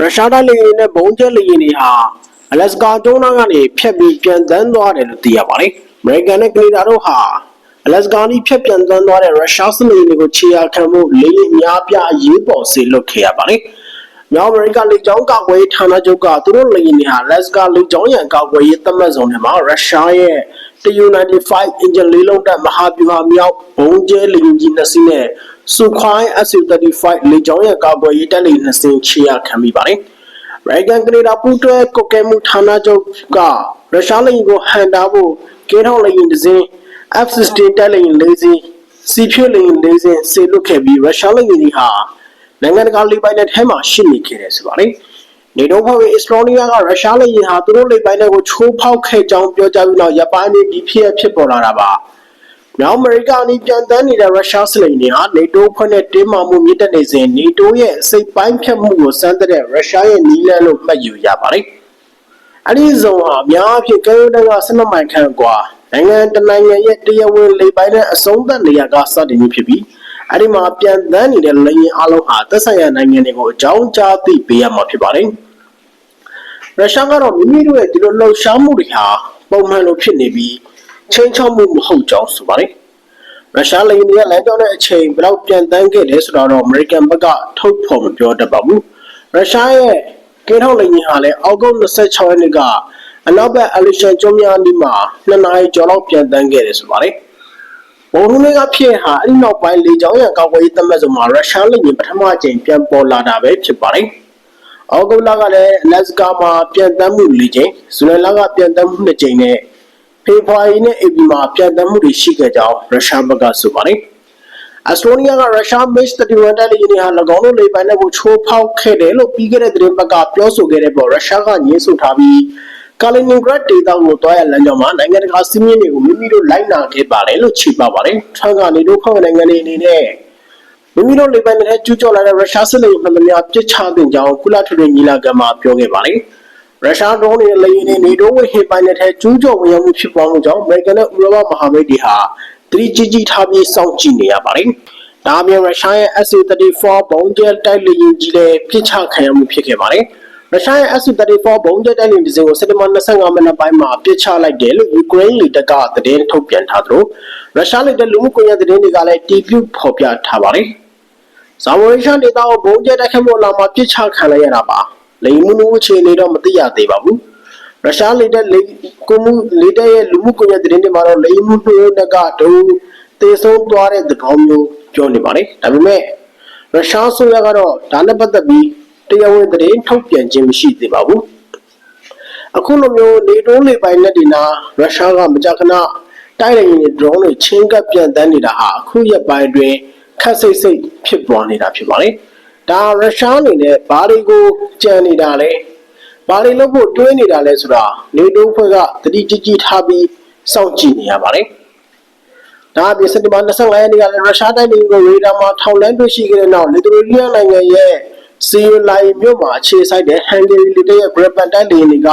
ရုရှားတိုင်းလေယာဉ်နဲ့ဘုံကျဲလေယာဉ်တွေဟာအလက်စကာကျွန်းနာကနေဖြတ်ပြီးပြန်တန်းသွားတယ်လို့သိရပါတယ်။အမေရိကန်နဲ့ကနေဒါတို့ဟာအလက်စကာနီးဖြတ်ပြန်တန်းသွားတဲ့ရုရှားစစ်လေယာဉ်တွေကိုခြေရာခံမှုလေယာဉ်များပြားရေးပေါ်စေလွတ်ခဲ့ရပါတယ်။မြောက်အမေရိကလေကြောင်းကာကွယ်ရေးဌာနချုပ်ကသူတို့လေယာဉ်တွေဟာလက်စကာလေကြောင်းရန်ကာကွယ်ရေးသတ်မှတ်ဇုံထဲမှာရုရှားရဲ့ Tu-95 အင်ဂျင်လေးလုံးတပ်မဟာဗျူဟာမြောက်ဘုံကျဲလေယာဉ်ကြီးနှစ်စီးနဲ့စုခွိုင်း Su-35 လေကြောင်းရန်ကာကွယ်ရေးတပ်လေယာဉ်နှစ်စင်းခြေရာခံမိပါတယ်။ရိုင်ကန်ကနေဒါပူးတွဲကုတ်ကဲမှုဌာနချုပ်ကရုရှားလိန်ကိုဟန်တာဖို့ကင်းထောက်လိန်တစ်စင်း F-16 တိုက်လိန်၄စင်းစီဖြွေလိန်၄စင်းစေလွတ်ခဲ့ပြီးရုရှားလိန်တွေဟာနိုင်ငံတကာလေပိုင်နယ်ထဲမှာရှိနေခဲ့တယ်ဆိုပါတယ်။ နေတိုးဖွဲ့ဝင်အစ္စတိုးနီးယားကရုရှားလိန်ဟာသူတို့လေပိုင်နယ်ကိုချိုးဖောက်ခဲ့ကြောင်းပြောကြားပြီးနောက်ရပိုင်းနေဒီဖြစ်ဖြစ်ပေါ်လာတာပါ။ မြောက်အမေရိကအနီးပြန်တန်းနေတဲ့ရုရှားစလိန်တွေဟာနေတိုးဖွဲ့နဲ့တင်းမာမှုမြင့်တက်နေစဉ်နေတိုးရဲ့စိတ်ပိုင်းဖြတ်မှုကိုစမ်းသပ်တဲ့ရုရှားရဲ့နီးလန်းလို့မှတ်ယူရပါတယ်။အဲဒီဇုံဟာအများအပြားကဲရိုးတန်းက12မိုင်ခန့်กว่าနိုင်ငံတနိုင်ငံရဲ့တရားဝင်လေပိုင်နဲ့အဆုံးသတ်နေရာကစတင်ပြီးဖြစ်ပြီးအဲဒီမှာပြန်တန်းနေတဲ့လေယာဉ်အလုံးဟာသက်ဆိုင်ရာနိုင်ငံတွေကိုအကြောင်းကြားသိပေးရမှာဖြစ်ပါတယ်။ ရုရှားကတော့မိမိတို့ရဲ့ဒီလိုလှုပ်ရှားမှုတွေဟာပုံမှန်လိုဖြစ်နေပြီးချင်းချောက်မှုမဟုတ်ကြောင်းဆိုပါတယ်။ရုရှားလေယာဉ်တွေကလမ်းကြောင်းတဲ့အချိန်ဘယ်တော့ပြန်တန်းခဲ့လဲဆိုတော့အမေရိကန်ဘက်ကထုတ်ဖော်မပြောတတ်ပါဘူး။ရုရှားရဲ့ကင်းထောက်လေယာဉ်ဟာလည်းအောက်ဂုတ်26ရက်နေ့ကအနောက်ဘက်အလီရှန်ကျွန်းများအနီးမှာ2နာရီကျော်လောက်ပြန်တန်းခဲ့တယ်ဆိုပါတယ်။ဘုံလုံးကဖြစ်ဟာအဲ့ဒီနောက်ပိုင်းလေကြောင်းရန်ကာကွယ်ရေးသတ်မှတ်ဆုံးမှာရုရှားလေယာဉ်ပထမအကြိမ်ပြန်ပေါ်လာတာပဲဖြစ်ပါတယ်။ အောက်ဂုတ်လကလည်းအလက်စကာမှာပြန်တန်းမှု၄ကြိမ်၊ဇူလိုင်လကပြန်တန်းမှု၂ကြိမ်နဲ့ဖေဖော်ဝါရီနဲ့ဧပြီမှာပြန်တန်းမှုတွေရှိခဲ့ကြောင်းရုရှားဘက်ကဆိုပါတယ်။အက်စတိုးနီးယားကရုရှား MiG-31 တိုက်လေယာဉ်တွေဟာ၎င်းတို့လေပိုင်နက်ကိုချိုးဖောက်ခဲ့တယ်လို့ပြီးခဲ့တဲ့သတင်းပတ်ကပြောဆိုခဲ့တဲ့ပေါ်ရုရှားကငြင်းဆိုထားပြီးကာလီနင်ဂရတ်ဒေသကိုတွားရလမ်းကြောင်းမှာနိုင်ငံတကာစီးမြင့်တွေကိုမိမိတို့လိုက်နာခဲ့ပါတယ်လို့ခြေပပါတယ်။ထရန့်ကနေတို့ဖွဲ့ဝင်နိုင်ငံတွေအနေနဲ့ မိမိတို့လေပိုင်နက်ထဲကျူးကျော်လာတဲ့ရုရှားစစ်လေယာဉ်မှန်သမျှပြစ်ချတင်ကြောင်းကုလထွေထွေညီလာခံမှာပြောခဲ့ပါတယ်။ရုရှားဒရုန်းတွေလေယာဉ်တွေနေတိုးဝေဟင်ပိုင်နယ်ထဲကျူးကျော်ဝင်ရောက်မှုဖြစ်ပေါ်မှုကြောင့်အမေရိကန်နဲ့ဥရောပမဟာမိတ်တွေဟာတတိကြီးကြီးထားပြီးစောင့်ကြည့်နေရပါတယ်။ဒါအပြင်ရုရှားရဲ့ Su-34 ဘုံကျဲတိုက်လေယာဉ်ကြီးလည်းပြစ်ချခံရမှုဖြစ်ခဲ့ပါတယ်။ရုရှားရဲ့ Su-34 ဘုံကျဲတိုက်လေယာဉ်တစ်စင်းကိုစက်တင်ဘာ25မိနစ်ပိုင်းမှာပြစ်ချလိုက်တယ်လို့ယူကရိန်းလေတပ်ကသတင်းထုတ်ပြန်ထားသလိုရုရှားလေတပ်လူမှုကွန်ရက်သတင်းတွေကလည်းတီးပြဖော်ပြထားပါတယ်။ ဇာဝရီရှန်ဒေတာကိုဘုံကျဲတိုက်ခတ်မှုအလာမှာပြစ်ချခံလိုက်ရတာပါ။လိမ်မှုနူအခြေအနေတော့မသိရသေးပါဘူး။ရုရှားလေတပ်လေကိုမှုလေတပ်ရဲ့လူမှုကွန်ရက်သတင်းတွေမှာတော့လိမ်မှုနှိုးနကဒုတေဆုံးသွားတဲ့သဘောမျိုးပြောနေပါတယ်။ဒါပေမဲ့ရုရှားဆိုရကတော့ဒါနဲ့ပတ်သက်ပြီးတရားဝင်သတင်းထုတ်ပြန်ခြင်းမရှိသေးပါဘူး။အခုလိုမျိုးနေတိုးလေပိုင်လက်တွေနာရုရှားကမကြာခဏတိုက်လေယာဉ်တွေ drone တွေချင်းကပ်ပြန်တန်းနေတာဟာအခုရက်ပိုင်းအတွင်း ခက်စိတ်စိတ်ဖြစ်ပေါ်နေတာဖြစ်ပါတယ်။ဒါရုရှားအနေနဲ့ဘာတွေကိုကြံနေတာလဲဘာတွေလုပ်ဖို့တွေးနေတာလဲဆိုတာနေတိုးဖွဲ့ကတတိကြီးကြီးထားပြီးစောင့်ကြည့်နေရပါတယ်။ဒါအပြင်စက်တင်ဘာ25ရက်နေ့ကလည်းရုရှားတိုက်လေယာဉ်ကိုရေဒါမှာထောင်လန်းတွေ့ရှိခဲ့တဲ့နောက်လီတူရီးယားနိုင်ငံရဲ့စီယိုလိုင်မြို့မှာအခြေစိုက်တဲ့ဟန်ဂေရီလီတဲ့ရဲ့ဂရပန်တိုက်လေယာဉ်တွေက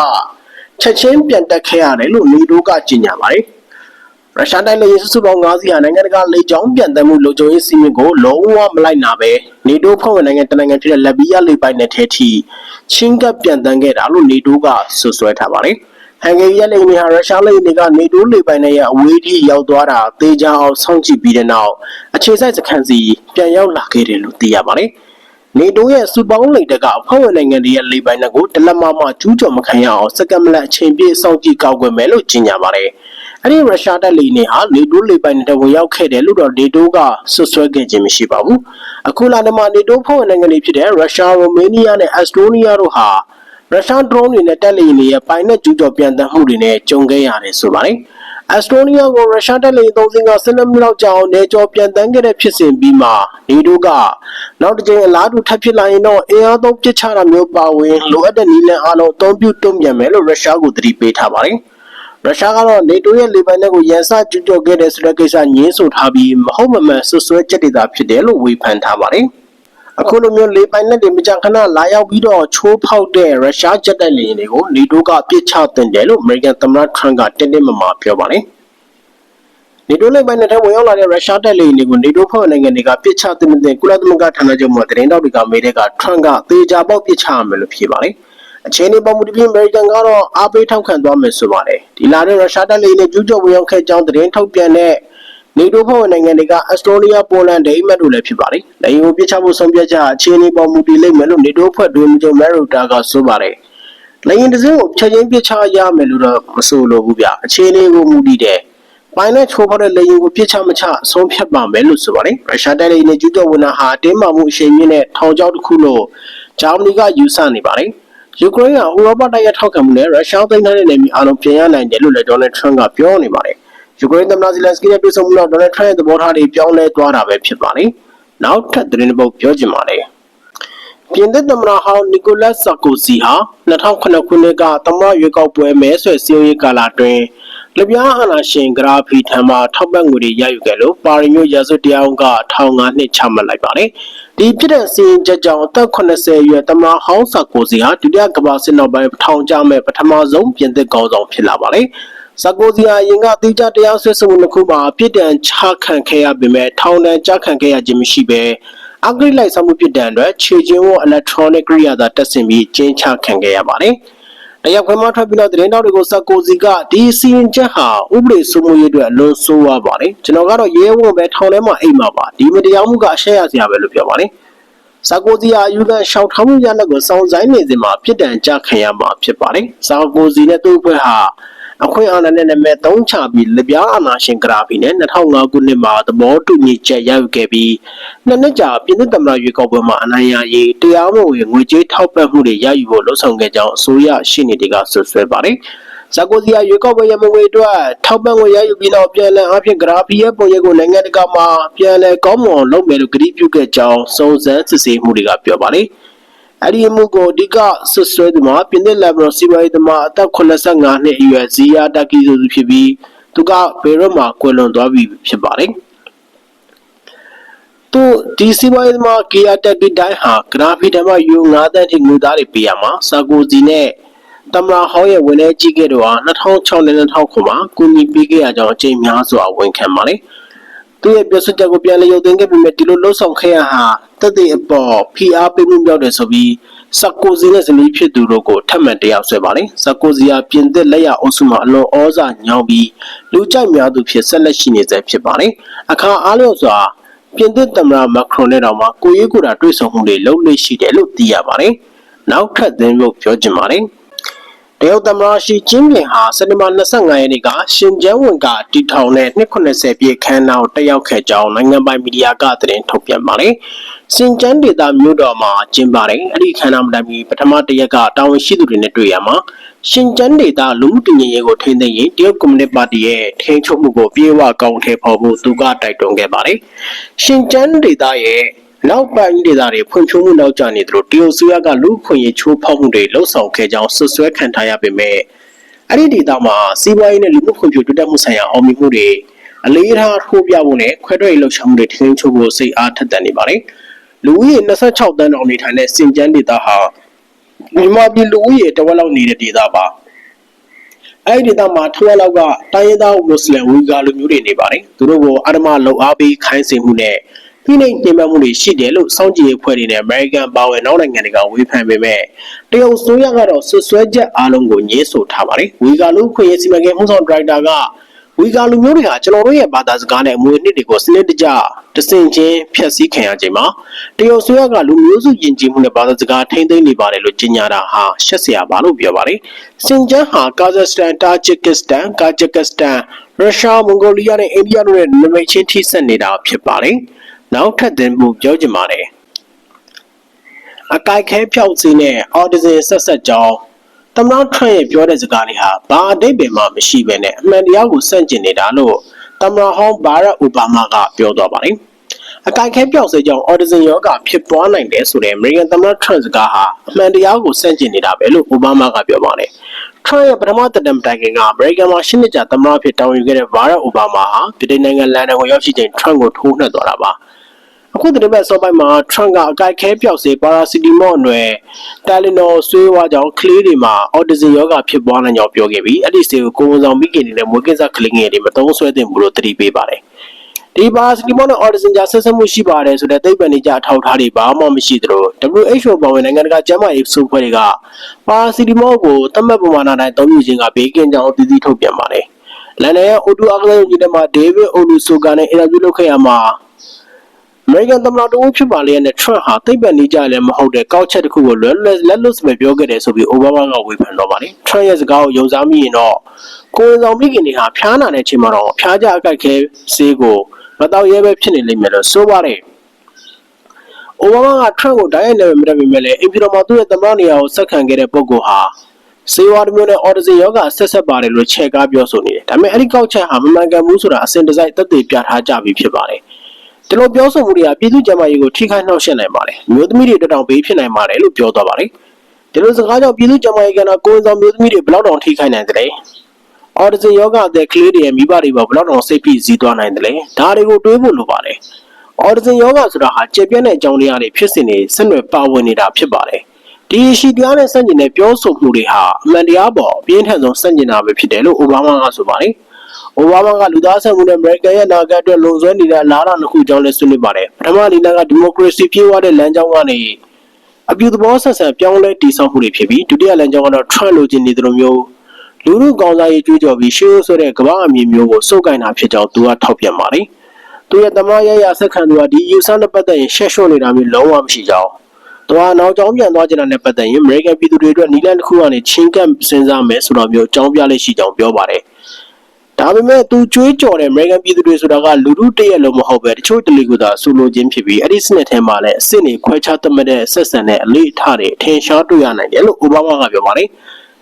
ချက်ချင်းပြန်တက်ခဲ့ရတယ်လို့နေတိုးကကြေညာပါတယ်။ ရုရှားတိုက်လေယာဉ်စုစုပေါင်း9စီးဟာနိုင်ငံတကာလေကြောင်းပြန်တက်မှုလုံခြုံရေးစီမင်းကိုလုံးဝမလိုက်နာပဲနေတိုးဖွဲ့ဝင်နိုင်ငံတနိုင်ငံဖြစ်တဲ့လက်ဘီယာလေပိုင်နယ်ထဲထိချင်းကပ်ပြန်တန်းခဲ့တာလို့နေတိုးကဆွဆွဲထားပါတယ်။ဟန်ဂေရီရဲ့လေယာဉ်ဟာရုရှားလေယာဉ်တွေကနေတိုးလေပိုင်နယ်ရဲ့အဝေးထိရောက်သွားတာသေချာအောင်စောင့်ကြည့်ပြီးတဲ့နောက်အခြေစိုက်စခန်းစီပြန်ရောက်လာခဲ့တယ်လို့သိရပါတယ်။နေတိုးရဲ့စူပေါင်းလေတကအဖွဲ့ဝင်နိုင်ငံတွေရဲ့လေပိုင်နယ်ကိုတလက်မမကျူးကျော်မခံရအောင်စက္ကန့်မလက်အချိန်ပြည့်စောင့်ကြည့်ကောက်ွယ်မယ်လို့ကြေညာပါတယ်။ အဲ့ဒီရုရှားတပ်လေနေဟာနေတိုးလေပိုင်နယ်ဝင်ရောက်ခဲ့တယ်လို့တော့နေတိုးကဆွဆွဲခဲ့ခြင်းမရှိပါဘူးအခုလာနမှာနေတိုးဖွဲ့ဝင်နိုင်ငံတွေဖြစ်တဲ့ရုရှားရိုမေးနီးယားနဲ့အက်စတိုးနီးယားတို့ဟာရုရှားဒရုန်းတွေနဲ့တပ်လေယာဉ်တွေရဲ့ပိုင်နဲ့ကျူးကျော်ပြန်တမ်းမှုတွေနဲ့ကြုံခဲ့ရတယ်ဆိုပါတယ်အက်စတိုးနီးယားကိုရုရှားတပ်လေယာဉ်သုံးစင်းက12မိနစ်လောက်ကြာအောင်နေကြောပြန်တန်းခဲ့တဲ့ဖြစ်စဉ်ပြီးမှနေတိုးကနောက်တစ်ကြိမ်အလားတူထပ်ဖြစ်လာရင်တော့အင်အားသုံးပစ်ချတာမျိုးပါဝင်လိုအပ်တဲ့နည်းလမ်းအလုံးအသုံးပြုတုံ့ပြန်မယ်လို့ရုရှားကိုသတိပေးထားပါတယ်။ ရုရှားကတော့နေတိုးရဲ့လေပိုင်နက်ကိုရန်စကျူးကျော်ခဲ့တဲ့ဆိုတဲ့ကိစ္စညင်းဆိုထားပြီးမဟုတ်မမှန်ဆွဆွဲချက်တွေသာဖြစ်တယ်လို့ဝေဖန်ထားပါတယ်။အခုလိုမျိုးလေပိုင်နက်တွေမကြခဏလာရောက်ပြီးတော့ချိုးဖောက်တဲ့ရုရှားဂျက်တိုက်လေယာဉ်တွေကိုနေတိုးကပြစ်ချတင်တယ်လို့အမေရိကန်သမ္မတထရန့်ကတင်းတင်းမာမာပြောပါတယ်။နေတိုးလိပ်ပိုင်းနဲ့ထဲဝင်ရောက်လာတဲ့ရုရှားတပ်လေယာဉ်တွေကိုနေတိုးဖွဲ့ဝင်နိုင်ငံတွေကပြစ်ချတဲ့တဲ့ကုလသမဂ္ဂဌာနချုပ်မှာသတင်းတောက်တွေကမေးတဲ့ကထရန့်ကသေချာပေါက်ပြစ်ချရမယ်လို့ဖြေပါတယ်။ အခြေအနေပေါ်မူတည်ပြီးအမေရိကန်ကတော့အားပေးထောက်ခံသွားမယ်ဆိုပါတယ်။ဒီလာတဲ့ရုရှားတပ်လေယာဉ်တွေကျူးကျော်ဝင်ရောက်ခဲ့ကြောင်းသတင်းထုတ်ပြန်တဲ့နေတိုးဖွဲ့ဝင်နိုင်ငံတွေကအက်စတိုးနီးယားပိုလန်ဒိန်းမတ်တို့လည်းဖြစ်ပါတယ်။လေယာဉ်ကိုပြစ်ချဖို့ဆုံးဖြတ်ချက်အခြေအနေပေါ်မူတည်လိမ့်မယ်လို့နေတိုးဖွဲ့တွင်မြုံမဲရိုတာကဆိုပါတယ်။လေယာဉ်တစ်စင်းကိုချက်ချင်းပြစ်ချရမယ်လို့တော့မဆိုလိုဘူးဗျ။အခြေအနေကိုမူတည်တယ်။ပိုင်းနဲ့ချိုးဖောက်တဲ့လေယာဉ်ကိုပြစ်ချမချဆုံးဖြတ်ပါမယ်လို့ဆိုပါတယ်။ရုရှားတပ်လေယာဉ်နဲ့ကျူးကျော်ဝင်တာဟာတင်းမာမှုအရှိန်မြင့်တဲ့ထောင်ချောက်တစ်ခုလို့ဂျာမနီကယူဆနေပါတယ်။ ယူကရိန်းကဥရောပတိုက်ရိုက်ထောက်ခံမှုနဲ့ရုရှားသိမ်းထားတဲ့နယ်မြေအလုံးပြင်ရနိုင်တယ်လို့လည်းဒေါ်နယ်ထရန့်ကပြောနေပါတယ်။ယူကရိန်းသမ္မတဇီလန်စကီနဲ့တွေ့ဆုံမှုတော့ဒေါ်နယ်ထရန့်ရဲ့သဘောထားတွေပြောင်းလဲသွားတာပဲဖြစ်ပါတယ်။နောက်ထပ်သတင်းတစ်ပုဒ်ပြောချင်ပါတယ်။ပြင်သစ်သမ္မတဟောင်းနီကိုလတ်ဆာကိုစီဟာ2009ခုနှစ်ကသမ္မတရွေးကောက်ပွဲမဲဆွယ်စည်းရုံးရေးကာလအတွင်းလျပြားအာဏာရှင်ဂရာဖီထံမှထောက်ပံ့ငွေတွေရယူခဲ့လို့ပါရီမြို့ရာဇဝတ်တရားရုံးကထောင်9နှစ်ချမှတ်လိုက်ပါတယ်။ ဒီဖြစ်တဲ့စီရင်ချက်ကြောင့်အသက်80အရွယ်သမ္မတဟောင်းဆာကိုစီဟာဒုတိယကမ္ဘာစစ်နောက်ပိုင်းထောင်ကျမဲ့ပထမဆုံးပြင်သစ်ကောင်ဆောင်ဖြစ်လာပါတယ်။ဆာကိုစီဟာအရင်ကတိကျတရားစွဲဆိုမှုတစ်ခုမှာအပြစ်ဒဏ်ချခံခဲ့ရပေမဲ့ထောင်ဒဏ်ကြခံခဲ့ရခြင်းမရှိဘဲအဂရိလိုက်ဆောင်မှုဖြစ်တဲ့အတွက်ခြေချင်းဝအီလက်ထရောနစ်ကရိယာသာတက်ဆင်ပြီးကျင်းချခံခဲ့ရပါတယ်။ တရက်ခွဲမှထွက်ပြီးတော့သတင်းတောက်တွေကိုစက်ကိုစီကဒီစီရင်ချက်ဟာဥပဒေစိုးမိုးရေးအတွက်အလွန်ဆိုးဝါးပါတယ်။ကျွန်တော်ကတော့ရဲဝံပဲထောင်ထဲမှာအိမ်မှာပါဒီမတရားမှုကအရှက်ရစရာပဲလို့ပြောပါတယ်။စက်ကိုစီဟာယူကန်ရှောက်ထောင်းမှုရလက်ကိုစောင့်ဆိုင်နေစဉ်မှာပြစ်ဒဏ်ကြခံရမှာဖြစ်ပါတယ်။စက်ကိုစီနဲ့သူ့အဖွဲ့ဟာ အခွင့်အာဏာနဲ့နာမည်သုံးချပြီးလျပြားအာဏာရှင်ဂရာဖီနဲ့2005ခုနှစ်မှာသဘောတူညီချက်ရယူခဲ့ပြီးနှစ်နှစ်ကြာပြည်သူ့သမ္မတရွေးကောက်ပွဲမှာအနိုင်ရရေးတရားမဝင်ငွေကြေးထောက်ပံ့မှုတွေရယူဖို့လှုံ့ဆော်ခဲ့ကြောင်းအစိုးရရှင်းနေတွေကဆွဆွဲပါတယ်။ဇာကိုစီယာရွေးကောက်ပွဲရမငွေအတွက်ထောက်ပံ့ငွေရယူပြီးနောက်ပြန်လည်အဖြစ်ဂရာဖီရဲ့ပုံရိပ်ကိုနိုင်ငံတကာမှာပြန်လည်ကောင်းမွန်လုပ်မယ်လို့ကတိပြုခဲ့ကြောင်းစုံစမ်းစစ်ဆေးမှုတွေကပြောပါတယ်။ အဲ့ဒီအမှုကိုအဓိကဆွဆွဲသူမှာပြင်သစ်လက်ဘရောစီဝိုင်းသမားအသက်85နှစ်အရွယ်ဇီယာတက်ကီဆိုသူဖြစ်ပြီးသူကဘေရွတ်မှာကွယ်လွန်သွားပြီဖြစ်ပါတယ်။သူဒီစီဝိုင်းသမားဂီယာတက်ကီတိုင်းဟာဂရာဖီတမယူ9တန်းထိငွေသားတွေပေးရမှာစာကိုစီနဲ့တမလာဟောင်းရဲ့ဝင်နေကြီးခဲ့တော့2006နဲ့2009မှာကုညီပေးခဲ့ရကြောင်းအကြိမ်များစွာဝန်ခံပါတယ်။ သူ့ရဲ့ပြောဆိုချက်ကိုပြန်လည်ရုပ်သိမ်းခဲ့ပေမဲ့ဒီလိုလှုပ်ဆောင်ခဲ့ရဟာတက်တဲ့အပေါ်ဖိအားပေးမှုပြောက်တယ်ဆိုပြီးစကိုစီနဲ့ဇနီးဖြစ်သူတို့ကိုထပ်မံတရားဆွဲပါတယ်စကိုစီဟာပြင်သစ်လက်ရအုပ်စုမှာအလွန်ဩဇာညောင်းပြီးလူကြိုက်များသူဖြစ်ဆက်လက်ရှိနေဆဲဖြစ်ပါတယ်အခါအားလျော်စွာပြင်သစ်သမ္မတမက်ခရွန်နဲ့တောင်မှကိုရေးကိုယ်တာတွေ့ဆုံမှုတွေလုပ်လို့ရှိတယ်လို့သိရပါတယ်နောက်ထပ်သင်းလို့ပြောချင်ပါတယ် တရုတ်သမ္မတရှီကျင်းပင်ဟာစက်တင်ဘာ25ရက်နေ့ကရှင်ကျန်းဝင်ကတီထောင်တဲ့290ပြည့်ခန်းနာကိုတက်ရောက်ခဲ့ကြောင်းနိုင်ငံပိုင်မီဒီယာကသတင်းထုတ်ပြန်ပါတယ်။စင်ကျန်းဒေတာမြို့တော်မှာကျင်းပါတယ်။အဲ့ဒီခန်းနာမတိုင်မီပထမတစ်ရက်ကတာဝန်ရှိသူတွေနဲ့တွေ့ရမှာရှင်ကျန်းဒေတာလူမှုတည်ငြိမ်ရေးကိုထိန်းသိမ်းရင်တရုတ်ကွန်မြူနစ်ပါတီရဲ့ထိန်းချုပ်မှုကိုပြေဝကောင်းထည့်ဖော်ဖို့သူကတိုက်တွန်းခဲ့ပါတယ်။ရှင်ကျန်းဒေတာရဲ့ နောက်ပိုင်းဒေသတွေဖွံ့ဖြိုးမှုနောက်ကျနေသလိုတရုတ်ဆိုရကလူခွင့်ရေးချိုးဖောက်မှုတွေလှုပ်ဆောင်ခဲ့ကြောင်းဆွဆွဲခံထားရပေမဲ့အဲ့ဒီဒေသမှာစီးပွားရေးနဲ့လူမှုဖွံ့ဖြိုးတိုးတက်မှုဆိုင်ရာအောင်မြင်မှုတွေအလေးထားထိုးပြဖို့နဲ့ခွဲထွက်ရေးလှုပ်ရှားမှုတွေထင်းချိုးဖို့စိတ်အားထက်သန်နေပါတယ်။လူဦးရေ26တန်းအောင်နေထိုင်တဲ့စင်ကျန်းဒေသဟာမြန်မာပြည်လူဦးရေတဝက်လောက်နေတဲ့ဒေသပါ။အဲ့ဒီဒေသမှာထဝက်လောက်ကတိုင်းရင်းသားမွတ်စလင်ဝီဂါလူမျိုးတွေနေပါတယ်။သူတို့ကိုအာဓမလုံအားပေးခိုင်းစေမှုနဲ့ ဖိနှိပ်တင်ပမှုတွေရှိတယ်လို့စောင့်ကြည့်ရေးဖွဲ့တွေနဲ့ American ပါဝင်နောက်နိုင်ငံတွေကဝေဖန်ပေမဲ့တရုတ်ဆိုရကတော့ဆွဆွဲချက်အားလုံးကိုညှင်းဆိုထားပါတယ်။ဝီဂါလူခွင့်ရေးစီမံကိန်းမှုဆောင်ဒရိုက်တာကဝီဂါလူမျိုးတွေဟာကျွန်တော်တို့ရဲ့ဘာသာစကားနဲ့အမွေအနှစ်တွေကိုစနစ်တကျတဆင်ချင်းဖျက်ဆီးခံရခြင်းမှာတရုတ်ဆိုရကလူမျိုးစုယဉ်ကျေးမှုနဲ့ဘာသာစကားထိမ့်သိမ်းနေပါတယ်လို့ကြေညာတာဟာရှက်စရာပါလို့ပြောပါတယ်။စင်ကျန်းဟာကာဇက်စတန်တာဂျစ်ကစ္စတန်ကာဂျကစ္စတန်ရုရှားမွန်ဂိုလီးယားနဲ့အိန္ဒိယတို့ရဲ့နမိတ်ချင်းထိစပ်နေတာဖြစ်ပါတယ်။ နောက်ထပ်တင်မှုပြောချင်ပါတယ်အကိုက်ခဲဖြောက်စီနဲ့အော်ဒီဇင်ဆက်ဆက်ကြောင်းတမန်ထရန့်ရဲ့ပြောတဲ့စကားလေးဟာဘာအတိတ်ပင်မှမရှိဘဲနဲ့အမှန်တရားကိုစန့်ကျင်နေတာလို့တမန်ဟောင်းဘာရက်အိုဘားမားကပြောသွားပါတယ်အကိုက်ခဲပြောက်စေကြောင့်အော်ဒီဇင်ယောဂဖြစ်ပွားနိုင်တယ်ဆိုတဲ့အမေရိကန်သမ္မတထရန့်စကားဟာအမှန်တရားကိုစန့်ကျင်နေတာပဲလို့အိုဘားမားကပြောပါတယ်ထရန့်ရဲ့ပထမသက်တမ်းတိုင်ခင်ကအမေရိကန်မှာရှစ်နှစ်ကြာသမ္မတဖြစ်တာဝန်ယူခဲ့တဲ့ဘာရက်အိုဘားမားဟာပြည်ထောင်နိုင်ငံလန်ဒန်ကိုရောက်ရှိချိန်ထရန့်ကိုထိုးနှက်သွားတာပါ အခုသတင်းပတ်စောပိုင်းမှာ Trump ကအကြိုက်ခဲပြောက်စေပါရာစီတီမော့အနွယ်တယ်လီနော်ဆွေးဝါးကြောင့်ကလေးတွေမှာအော်တီဇင်ရောဂါဖြစ်ပွားနိုင်ကြောင်းပြောခဲ့ပြီးအဲ့ဒီဆေးကိုကိုယ်ဝန်ဆောင်မိခင်တွေနဲ့မွေးကင်းစားကလေးငယ်တွေမသုံးဆွဲသင့်ဘူးလို့သတိပေးပါတယ်ဒီပါရာစီတီမော့နဲ့အော်တီဇင်ကြားဆက်ဆက်မှုရှိပါတယ်ဆိုတဲ့သိပ္ပံနေကြအထောက်အထားတွေဘာမှမရှိသလို WHO ပါဝင်နိုင်ငံတကာကျန်းမာရေးစုဖွဲ့တွေကပါရာစီတီမော့ကိုသတ်မှတ်ပမာဏတိုင်းသုံးယူခြင်းကဘေးကင်းကြောင်းအသီးသီးထုတ်ပြန်ပါတယ်လန်ဒန်ရဲ့အိုတူအားကစားရုံကြီးထဲမှာဒေးဗစ်အိုလူဆိုကာနဲ့အင်တာဗျူးလုပ်ခဲ့ရမှာ အမေရိကန်သမ္မတတဦးဖြစ်ပါလေရဲ့နဲ့ Trump ဟာသိပ္ပံနည်းကြလည်းမဟုတ်တဲ့ကောက်ချက်တစ်ခုကိုလွယ်လွယ်လက်လွတ်စပယ်ပြောခဲ့တယ်ဆိုပြီးအိုဘားမားကဝေဖန်တော့ပါတယ်။ Trump ရဲ့စကားကိုယုံစားမိရင်တော့ကိုယ်ဝန်ဆောင်မိခင်တွေဟာဖျားနာတဲ့အချိန်မှာတော့ဖျားကြအကြိုက်ခဲဆေးကိုမတော့ရဲပဲဖြစ်နေလိမ့်မယ်လို့ဆိုပါတယ်။အိုဘားမားက Trump ကိုတိုက်ရိုက်လည်းမတက်ပေမဲ့လည်းအင်ဖီတော်မှာသူ့ရဲ့သမ္မတနေရာကိုဆက်ခံခဲ့တဲ့ပုဂ္ဂိုလ်ဟာစေဝါတစ်မျိုးနဲ့အော်ဒဇင်ယောဂဆက်ဆက်ပါတယ်လို့ချဲ့ကားပြောဆိုနေတယ်။ဒါပေမဲ့အဲ့ဒီကောက်ချက်ဟာမမှန်ကန်ဘူးဆိုတာအစဉ်တစိုက်သက်သေပြထားကြပြီးဖြစ်ပါတယ်။ ဒီလိုပြောဆိုမှုတွေကပြည်သူ့ကျန်းမာရေးကိုထိခိုက်နှောက်ယှက်နိုင်ပါတယ်။မျိုးသမီးတွေတက်တောင်ဘေးဖြစ်နိုင်ပါတယ်လို့ပြောသွားပါတယ်။ဒီလိုစကားကြောင့်ပြည်သူ့ကျန်းမာရေးကဏ္ဍကိုယ်ဆောင်မျိုးသမီးတွေဘယ်လောက်တောင်ထိခိုက်နိုင်သလဲ။အော်ဒဇင်ယောဂအသက်ကလေးတွေရဲ့မိဘတွေပေါ်ဘယ်လောက်တောင်စိတ်ဖိစီးသွားနိုင်သလဲ။ဒါတွေကိုတွေးဖို့လိုပါတယ်။အော်ဒဇင်ယောဂဆိုတာဟာကျေပြန့်တဲ့အကြောင်းတရားတွေဖြစ်စဉ်တွေဆက်နွယ်ပါဝင်နေတာဖြစ်ပါတယ်။ဒီရှိတရားနဲ့ဆန့်ကျင်တဲ့ပြောဆိုမှုတွေဟာအမှန်တရားပေါ်အပြင်းထန်ဆုံးဆန့်ကျင်တာပဲဖြစ်တယ်လို့အိုဘားမားကဆိုပါတယ်။ အိုဘားမားကလူသားဆက်မှုနဲ့အမေရိကန်ရဲ့နာဂတ်အတွက်လုံဆွဲနေတဲ့အလားအလာနှစ်ခုကြောင့်လည်းဆွေးနွေးပါတယ်။ပထမအနေနဲ့ကဒီမိုကရေစီပြေဝတဲ့လမ်းကြောင်းကနေအပြုသဘောဆက်ဆံပြောင်းလဲတည်ဆောက်မှုတွေဖြစ်ပြီးဒုတိယလမ်းကြောင်းကတော့ Trump လိုချင်နေသလိုမျိုးလူမှုကောင်းစားရေးကြွေးကြော်ပြီးရှေးရိုးဆွဲတဲ့ကမ္ဘာအမြင်မျိုးကိုစုပ်ကိုင်တာဖြစ်ကြောင်းသူကထောက်ပြပါတယ်။သူရဲ့တမန်ရရဆက်ခံသူကဒီယူဆနဲ့ပတ်သက်ရင်ရှက်ရှော့နေတာမျိုးလုံးဝမရှိကြောင်း။သွားနောက်ကြောင်းပြန်သွားကြတာနဲ့ပတ်သက်ရင် American ပြည်သူတွေအတွက်နီလန်တစ်ခုကနေချင်းကပ်စဉ်းစားမယ်ဆိုတော့မျိုးအကြောင်းပြလေးရှိကြောင်းပြောပါတယ်။ ဒါပေမဲ့သူကြွေးကြော်တဲ့ American ပြည်သူတွေဆိုတာကလူထုတရက်လုံးမဟုတ်ပဲတချို့တလေကသာဆိုလိုခြင်းဖြစ်ပြီးအဲ့ဒီစနစ်ထဲမှာလည်းအစ်စ်တွေခွဲခြားသတ်မှတ်တဲ့ဆက်ဆံတဲ့အလေးအထားတွေအထင်ရှားတွေ့ရနိုင်တယ်လို့အိုဘားမားကပြောပါတယ်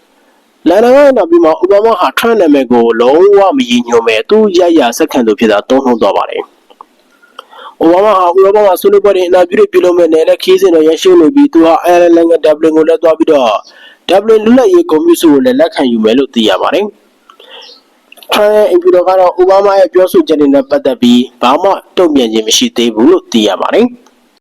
။လန်ဒန်ကနောက်ပြီးမှအိုဘားမားဟာ Trump နာမည်ကိုလုံးဝမရည်ညွှန်းပဲသူရရဆက်ခံသူဖြစ်တာသုံးနှုန်းသွားပါတယ်။အိုဘားမားဟာဥရောပမှာဆွေးနွေးပွဲတွေအင်တာဗျူးတွေပြုလုပ်မဲ့နယ်လက်ခီးစဉ်တော့ရရှိနေပြီးသူဟာအဲရလန်ကဒဗလင်ကိုလည်းသွားပြီးတော့ဒဗလင်လူလက်ရေးကွန်မြူစုကိုလည်းလက်ခံယူမယ်လို့သိရပါတယ်။ ထရန်ရဲ့အင်ပီတော်ကတော့အိုဘားမားရဲ့ပြောဆိုချက်တွေနဲ့ပတ်သက်ပြီးဘာမှတုံ့ပြန်ခြင်းမရှိသေးဘူးလို့သိရပါတယ်။